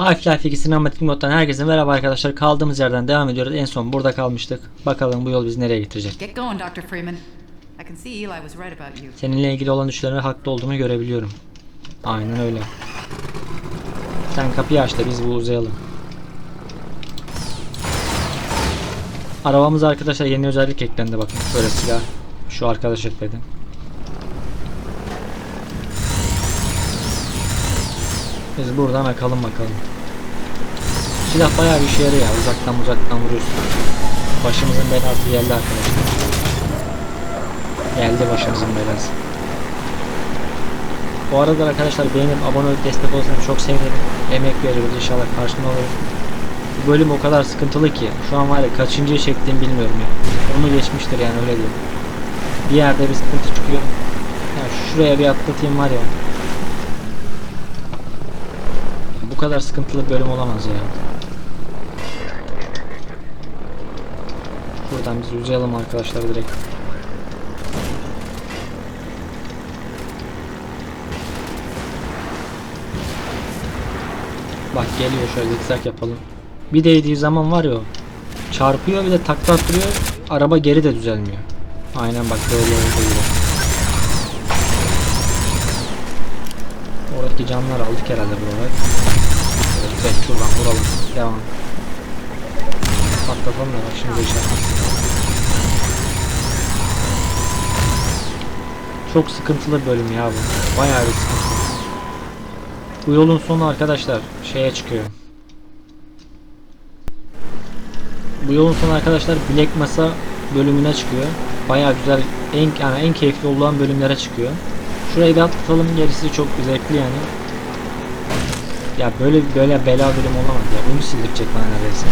Half-Life 2 sinematik moddan herkese merhaba arkadaşlar. Kaldığımız yerden devam ediyoruz. En son burada kalmıştık. Bakalım bu yol bizi nereye getirecek. Seninle ilgili olan düşlerime haklı olduğumu görebiliyorum. Aynen öyle. Sen kapıyı aç da biz bu uzayalım. Arabamız arkadaşlar yeni özellik eklendi bakın. Böyle silah. Şu arkadaş ekledi. Biz buradan akalım bakalım. Silah bayağı bir işe yarıyor ya. Uzaktan uzaktan vuruyorsun. Başımızın belası geldi arkadaşlar. Geldi başımızın belası. Bu arada arkadaşlar beğenip abone olup destek olursanız çok sevinirim. Emek veriyoruz inşallah karşılığını alırım. Bu bölüm o kadar sıkıntılı ki şu an var ya kaçıncıyı çektiğimi bilmiyorum ya. Onu geçmiştir yani öyle diyeyim. Bir yerde bir sıkıntı çıkıyor. Ya şuraya bir atlatayım var ya. Bu kadar sıkıntılı bölüm olamaz ya. Buradan biz uzayalım arkadaşlar direkt. Bak geliyor şöyle zikzak yapalım. Bir değdiği zaman var ya çarpıyor bir de takla attırıyor. Araba geri de düzelmiyor. Aynen bak böyle gibi. Oradaki canlar aldık herhalde buralar. Evet şuradan vuralım. Devam. Patlatalım da başımıza iş yapmasın. Çok sıkıntılı bölüm ya bu. Bayağı bir sıkıntılı. Bu yolun sonu arkadaşlar şeye çıkıyor. Bu yolun sonu arkadaşlar Black Mesa bölümüne çıkıyor. Bayağı güzel en yani en keyifli olan bölümlere çıkıyor. Şurayı bir atlatalım gerisi çok zevkli yani. Ya böyle böyle bela bölüm olamaz ya. Bunu sildirecek bana neredeyse.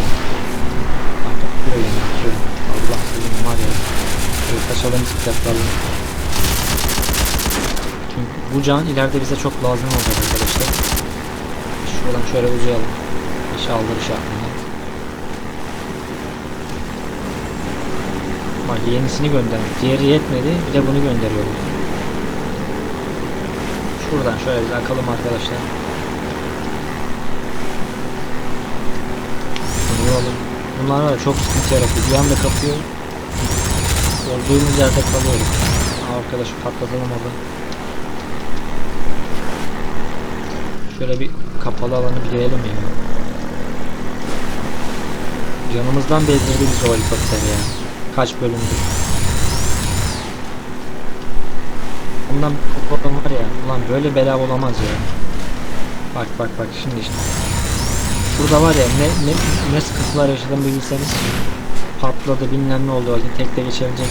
Bak böyle yapıyorum. Allah bilim var ya. Böyle kaçalım bisikletlerle. Çünkü bu can ileride bize çok lazım olacak arkadaşlar. Şuradan şöyle uzayalım. İş aldırış yapmadan. Bak yenisini gönderdik. Diğeri yetmedi. Bir de bunu gönderiyoruz. Şuradan şöyle bir akalım arkadaşlar. Vuralım. Bunlar var çok sıkıntı yaratıyor. Bir anda kapıyor. Olduğumuz yerde kalıyoruz. Arkadaşı patlatalım orada. Şöyle bir kapalı alanı bir görelim ya. Canımızdan bezdirdi bizi o helikopter ya. Kaç bölümdür. Bundan kapalı var ya. Ulan böyle bela olamaz ya. Bak bak bak şimdi işte. Şurada var ya ne, ne, ne sıkıntılar yaşadım bilseniz. Patladı bilmem ne oldu. Bakın tekte geçebilecek.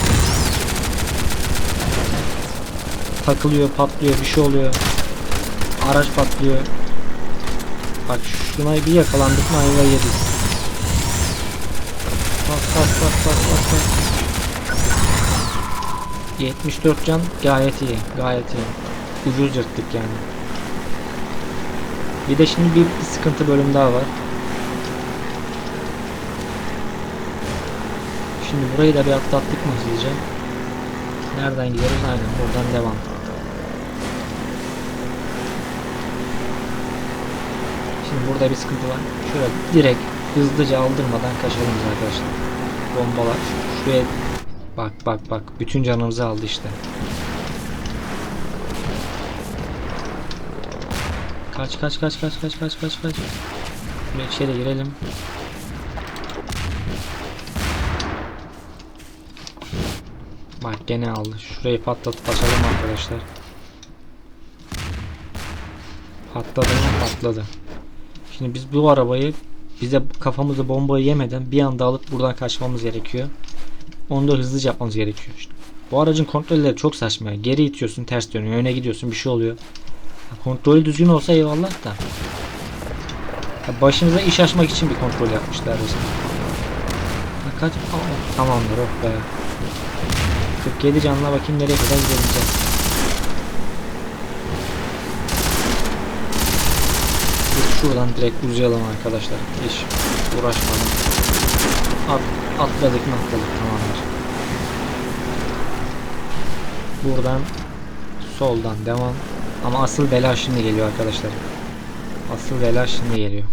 Takılıyor patlıyor bir şey oluyor. Araç patlıyor. Bak şuna bir yakalandık mı ayva yedik. Bak bak bak bak bak bak. 74 can gayet iyi gayet iyi. Ucuz yırttık yani. Bir de şimdi bir, bir sıkıntı bölüm daha var. Şimdi burayı da bir atlattık mı hızlıca? Nereden gidiyoruz? Aynen buradan devam. Şimdi burada bir sıkıntı var. Şöyle direkt hızlıca aldırmadan kaçalım arkadaşlar. Bombalar. Şuraya bak bak bak. Bütün canımızı aldı işte. Kaç kaç kaç kaç kaç kaç kaç kaç. Şuraya içeri girelim. Bak gene aldı. Şurayı patlatıp açalım arkadaşlar. Patladı mı? Patladı. Şimdi biz bu arabayı bize kafamızı bombayı yemeden bir anda alıp buradan kaçmamız gerekiyor. Onu da hızlıca yapmamız gerekiyor. İşte. Bu aracın kontrolleri çok saçma. Geri itiyorsun ters dönüyor. Öne gidiyorsun bir şey oluyor. Kontrolü düzgün olsa eyvallah da. Ya başımıza iş açmak için bir kontrol yapmışlar resmen. Kaç? Aa, tamamdır oh be. 47 canla bakayım nereye kadar gidebileceğiz. Şuradan direkt uzayalım arkadaşlar. Hiç uğraşmadan. At, atladık mı atladık tamamdır. Buradan soldan devam. Ama asıl bela şimdi geliyor arkadaşlar. Asıl bela şimdi geliyor.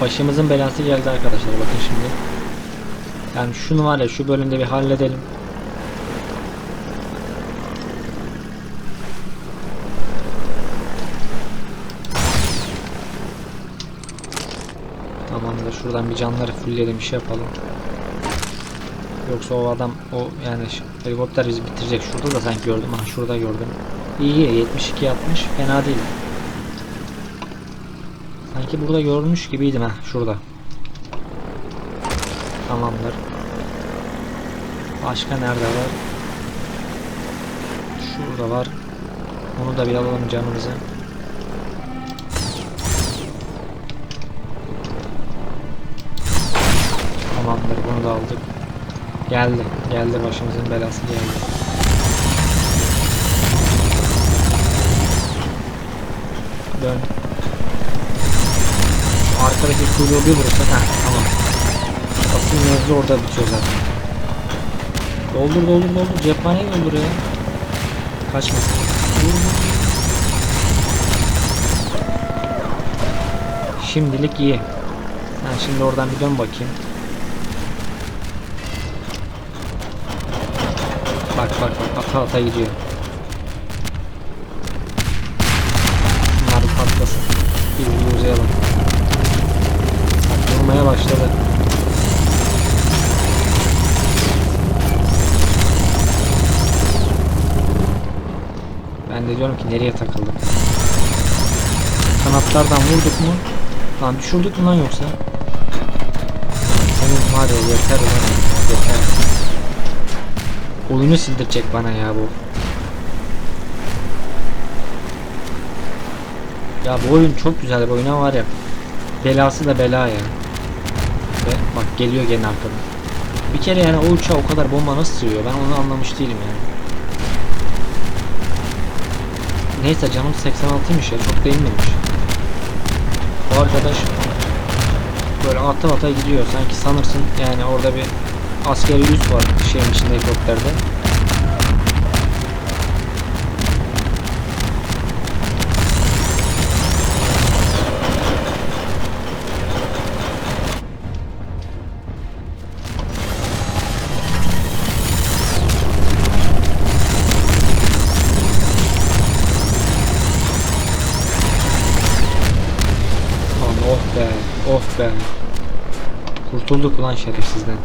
Başımızın belası geldi arkadaşlar. Bakın şimdi. Yani şunu var ya şu bölümde bir halledelim. Şuradan bir canları fullleyelim şey yapalım. Yoksa o adam o yani helikopter bizi bitirecek. Şurada da sanki gördüm. Ha şurada gördüm. İyi iyi 72 yapmış. Fena değil. Sanki burada görmüş gibiydim ha şurada. Tamamdır. Başka nerede var? Şurada var. Onu da bir alalım canımıza. Da aldık. Geldi. Geldi başımızın belası geldi. Dön. Arkadaki kuyruğu bir vurursak ha tamam. Asıl mevzu orada bitiyor zaten. Doldur doldur doldur. Cephaneyi doldur ya. Kaçmasın. Şimdilik iyi. Ha, şimdi oradan bir dön bakayım. Bak bak bak ata gidiyor. Bunlar patlasın. Bir bir uzayalım. Vurmaya başladı. Ben de diyorum ki nereye takıldık. Kanatlardan vurduk mu? Lan düşürdük mü lan yoksa? Senin var ya yeter lan. Oyunu sildirecek bana ya bu. Ya bu oyun çok güzel bir oyun var ya. Belası da bela ya. Ve bak geliyor gene arkadan. Bir kere yani o uçağa o kadar bomba nasıl sığıyor ben onu anlamış değilim yani. Neyse canım 86'ymış ya çok değilmemiş. Bu arkadaş böyle ata ata gidiyor sanki sanırsın yani orada bir askeri üs var şeyin içinde helikopterde. Oh be, oh be. Kurtulduk ulan şerefsizden.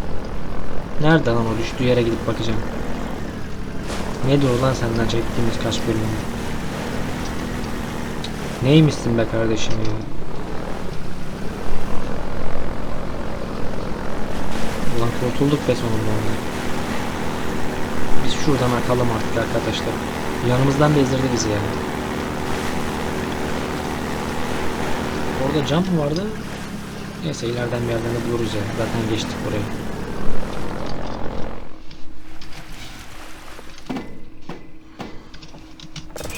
Nerede lan o düştüğü yere gidip bakacağım. Nedir ulan senden çektiğimiz kaç bölüm? Neymişsin be kardeşim ya? Ulan kurtulduk be sonunda. Biz şuradan akalım artık arkadaşlar. Yanımızdan bezdirdi bizi yani. Orada cam mı vardı? Neyse ileriden bir yerden de buluruz ya. Zaten geçtik burayı.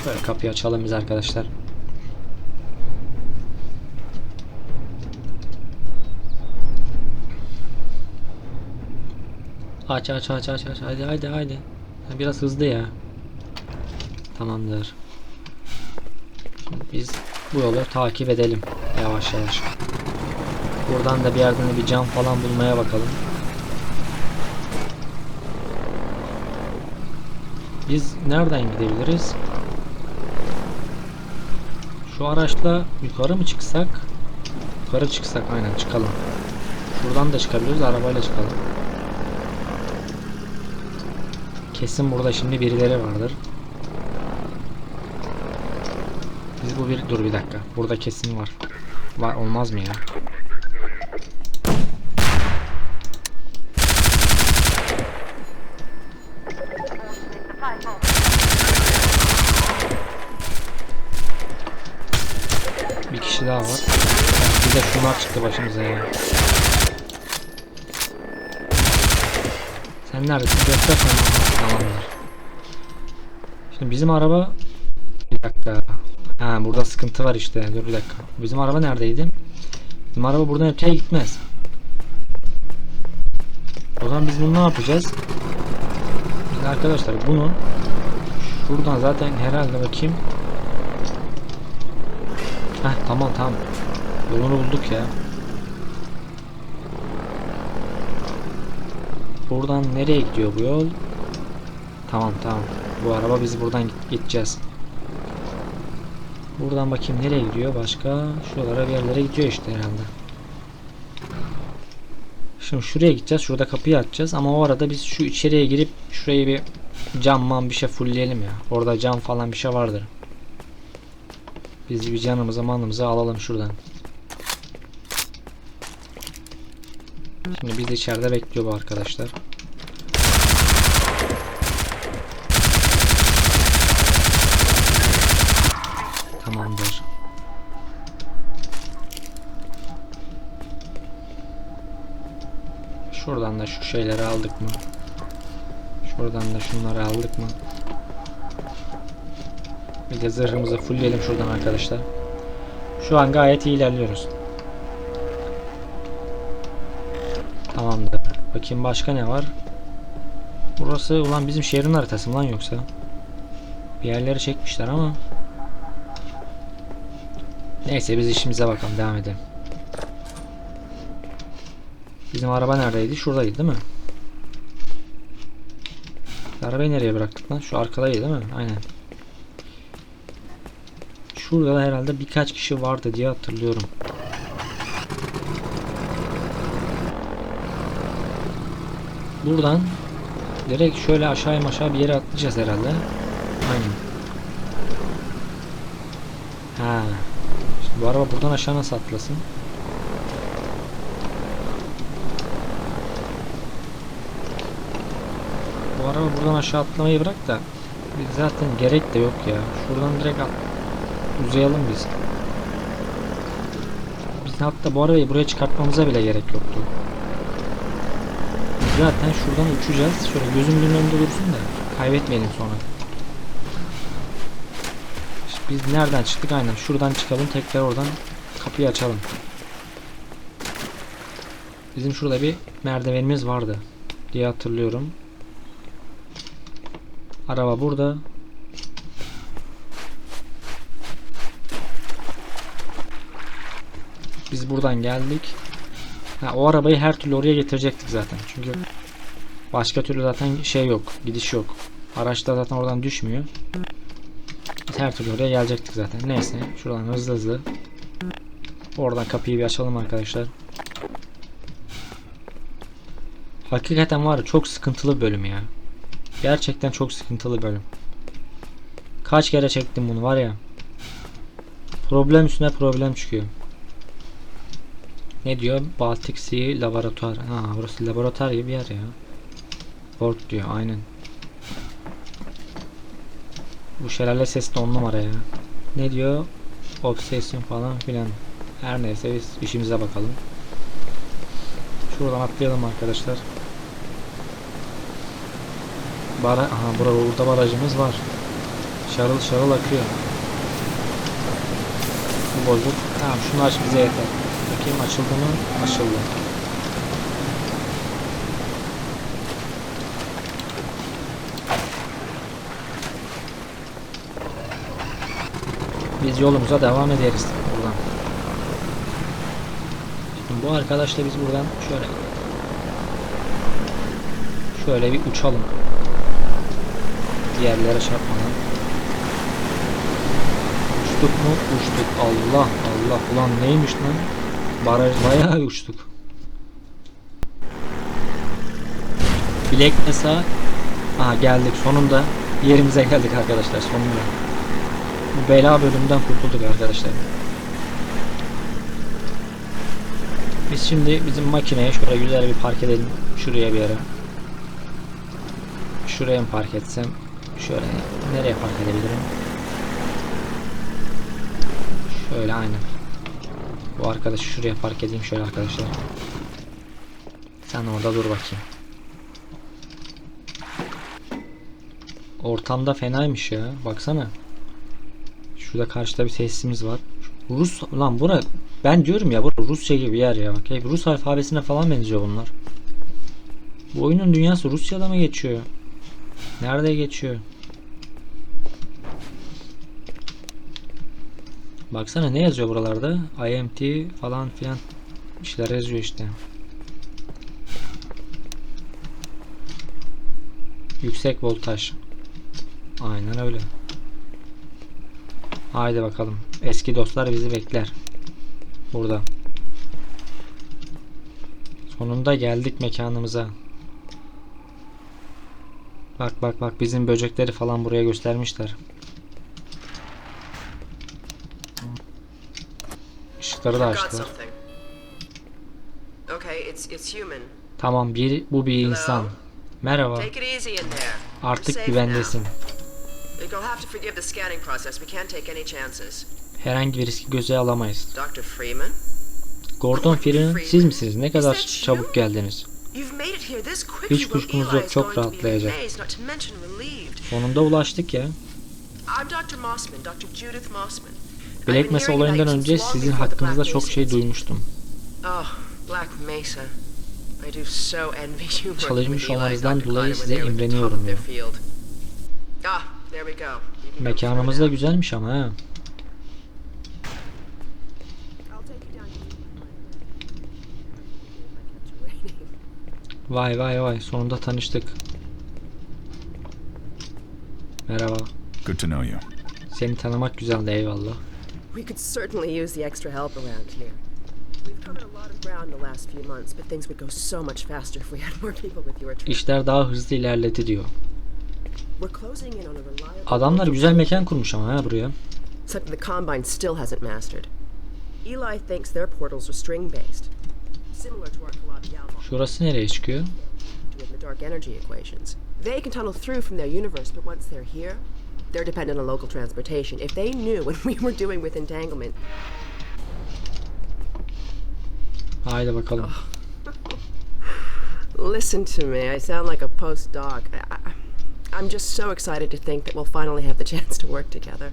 Şöyle kapıyı açalım biz arkadaşlar. Aç aç aç aç aç hadi hadi hadi. Ha, Biraz hızlı ya. Tamamdır. Şimdi biz bu yolu takip edelim yavaş yavaş. Buradan da bir yerden bir cam falan bulmaya bakalım. Biz nereden gidebiliriz? Şu araçla yukarı mı çıksak? Yukarı çıksak aynen çıkalım. Şuradan da çıkabiliriz arabayla çıkalım. Kesin burada şimdi birileri vardır. Biz bu bir dur bir dakika. Burada kesin var. Var olmaz mı ya? Daha var. Bir de şunlar çıktı başımıza ya. Sen neredesin? Göster sen. Tamamdır. Şimdi bizim araba bir dakika. Ha burada sıkıntı var işte. Dur bir dakika. Bizim araba neredeydi? Bizim araba buradan öteye gitmez. O zaman biz bunu ne yapacağız? Şimdi arkadaşlar bunu şuradan zaten herhalde bakayım. Heh tamam tamam. Yolunu bulduk ya. Buradan nereye gidiyor bu yol? Tamam tamam. Bu araba biz buradan gideceğiz. Buradan bakayım nereye gidiyor başka? Şuralara bir yerlere gidiyor işte herhalde. Şimdi şuraya gideceğiz. Şurada kapıyı açacağız. Ama o arada biz şu içeriye girip şurayı bir cam man bir şey fullleyelim ya. Orada cam falan bir şey vardır. Biz bir canımızı manımızı alalım şuradan. Şimdi biz de içeride bekliyor bu arkadaşlar. Tamamdır. Şuradan da şu şeyleri aldık mı? Şuradan da şunları aldık mı? Bir de zırhımızı fullleyelim şuradan arkadaşlar. Şu an gayet iyi ilerliyoruz. Tamamdır. Bakayım başka ne var? Burası ulan bizim şehrin haritası lan yoksa? Bir yerleri çekmişler ama. Neyse biz işimize bakalım devam edelim. Bizim araba neredeydi? Şuradaydı değil mi? Arabayı nereye bıraktık lan? Şu arkadaydı değil mi? Aynen. Şurada da herhalde birkaç kişi vardı diye hatırlıyorum. Buradan direkt şöyle aşağıya aşağı bir yere atlayacağız herhalde. Aynen. Ha. Şimdi bu araba buradan aşağı nasıl atlasın? Bu araba buradan aşağı atlamayı bırak da zaten gerek de yok ya. Şuradan direkt at uzayalım biz. Biz hatta bu arabayı buraya çıkartmamıza bile gerek yoktu. Zaten şuradan uçacağız. Şöyle gözümüzün önünde dursun da kaybetmeyelim sonra. İşte biz nereden çıktık? Aynen şuradan çıkalım. Tekrar oradan kapıyı açalım. Bizim şurada bir merdivenimiz vardı diye hatırlıyorum. Araba burada. Biz buradan geldik. Ha, o arabayı her türlü oraya getirecektik zaten. Çünkü başka türlü zaten şey yok. Gidiş yok. Araç da zaten oradan düşmüyor. Biz her türlü oraya gelecektik zaten. Neyse. Şuradan hızlı hızlı. Oradan kapıyı bir açalım arkadaşlar. Hakikaten var ya çok sıkıntılı bölüm ya. Gerçekten çok sıkıntılı bölüm. Kaç kere çektim bunu var ya. Problem üstüne problem çıkıyor. Ne diyor? Baltic Sea Laboratuvar. Ha burası laboratuvar gibi bir yer ya. Port diyor aynen. Bu şelale sesi de on numara ya. Ne diyor? Obsession falan filan. Her neyse biz işimize bakalım. Şuradan atlayalım arkadaşlar. Bara Aha burada, burada barajımız var. Şarıl şarıl akıyor. Bu bozuk. Tamam şunu aç bize yeter. Bakayım açıldı mı? Açıldı. Biz yolumuza devam ederiz buradan. Şimdi bu arkadaşla biz buradan şöyle şöyle bir uçalım. Diğerlere çarpmadan. Uçtuk mu? Uçtuk. Allah Allah. Ulan neymiş lan? Baraj bayağı uçtuk. Bilek mesela Aha geldik sonunda yerimize geldik arkadaşlar sonunda. Bu bela bölümden kurtulduk arkadaşlar. Biz şimdi bizim makineye şöyle güzel bir park edelim. Şuraya bir yere. Şuraya mı park etsem? Şöyle nereye park edebilirim? Şöyle aynen. Bu arkadaşı şuraya park edeyim şöyle arkadaşlar. Sen orada dur bakayım. Ortamda fenaymış ya. Baksana. Şurada karşıda bir tesisimiz var. Rus lan bura ben diyorum ya bura Rusya gibi bir yer ya. Bak hep Rus alfabesine falan benziyor bunlar. Bu oyunun dünyası Rusya'da mı geçiyor? Nerede geçiyor? Baksana ne yazıyor buralarda? IMT falan filan bir şeyler yazıyor işte. Yüksek voltaj. Aynen öyle. Haydi bakalım. Eski dostlar bizi bekler. Burada. Sonunda geldik mekanımıza. Bak bak bak bizim böcekleri falan buraya göstermişler. Işıkları da açtılar. Tamam bir bu bir insan. Merhaba. Artık güvendesin. Herhangi bir riski göze alamayız. Gordon Freeman siz misiniz? Ne kadar çabuk geldiniz. Hiç kuşkunuz yok, çok rahatlayacak. Sonunda ulaştık ya. I'm Dr. Mossman, Dr. Judith Mossman. Black Mesa olayından önce sizin hakkınızda çok şey duymuştum. Oh, Black Mesa. I do so envy you working with Çalışmış olmanızdan dolayı size imreniyorum field. Ah, Mekanımız da güzelmiş ama ha. Vay vay vay sonunda tanıştık. Merhaba. Good to know you. Seni tanımak güzeldi eyvallah. We could certainly use the extra help around here. We've covered a lot of ground the last few months, but things would go so much faster if we had more people with your training. İşler daha hızlı ilerledi diyor. We're closing in on a reliable Adamlar güzel mekan kurmuş ama ha buraya. something the Combine still hasn't mastered. Eli thinks their portals are string-based, similar to our Calabi-Yalma Şurası nereye çıkıyor? in the dark energy equations. They can tunnel through from their universe, but once they're here, they're dependent on local transportation. If they knew what we were doing with entanglement, Haydi bakalım. Listen to me. I sound like a postdoc. I, I'm just so excited to think that we'll finally have the chance to work together.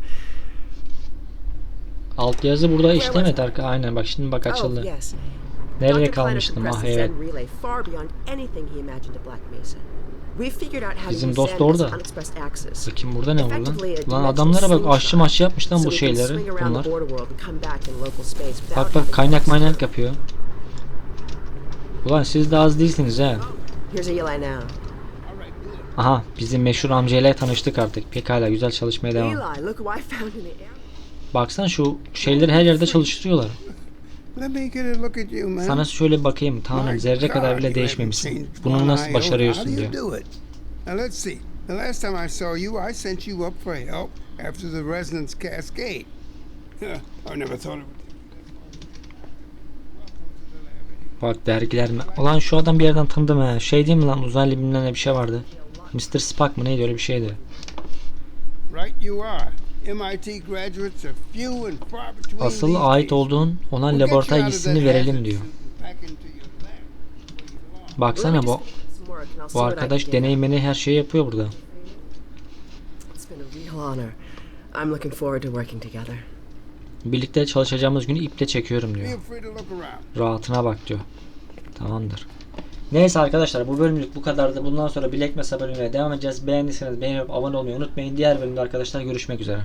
Alt yazı burada işlemedi arka. Aynen bak şimdi bak Oh, açıldı. yes. Nerede kalmıştım? Ah evet. Bizim to dost orada. Bakayım burada ne var lan? Lan adamlara bak aşçı maçı yapmış lan bu şeyleri. Bunlar. Bak bak kaynak maynak yapıyor. Ulan siz de az değilsiniz ha. Now. Aha bizim meşhur amcayla tanıştık artık. Pekala güzel çalışmaya devam. Baksana şu şeyleri her yerde çalıştırıyorlar. Sana şöyle bakayım. Tanrım zerre kadar bile değişmemişsin. Bunu nasıl başarıyorsun diyor. it? The last time I saw you, I sent you up for help after the resonance cascade. I never thought it would. Bak dergiler mi? Ulan şu adam bir yerden tanıdım ha. Şey değil mi lan uzaylı bilmem ne bir şey vardı. Mr. Spock mı neydi öyle bir şeydi. Right you are. MIT graduates are few and far between Asıl ait olduğun olan laboratuvar that verelim diyor. Baksana bu, bu arkadaş deneyimini her şeyi yapıyor burada. It's been a real honor. I'm looking forward to working together. Birlikte çalışacağımız günü iple çekiyorum diyor. Rahatına bak diyor. Tamamdır. Neyse arkadaşlar bu bölümlük bu kadardı. Bundan sonra Black Mesa bölümüne devam edeceğiz. Beğendiyseniz beğenip abone olmayı unutmayın. Diğer bölümde arkadaşlar görüşmek üzere.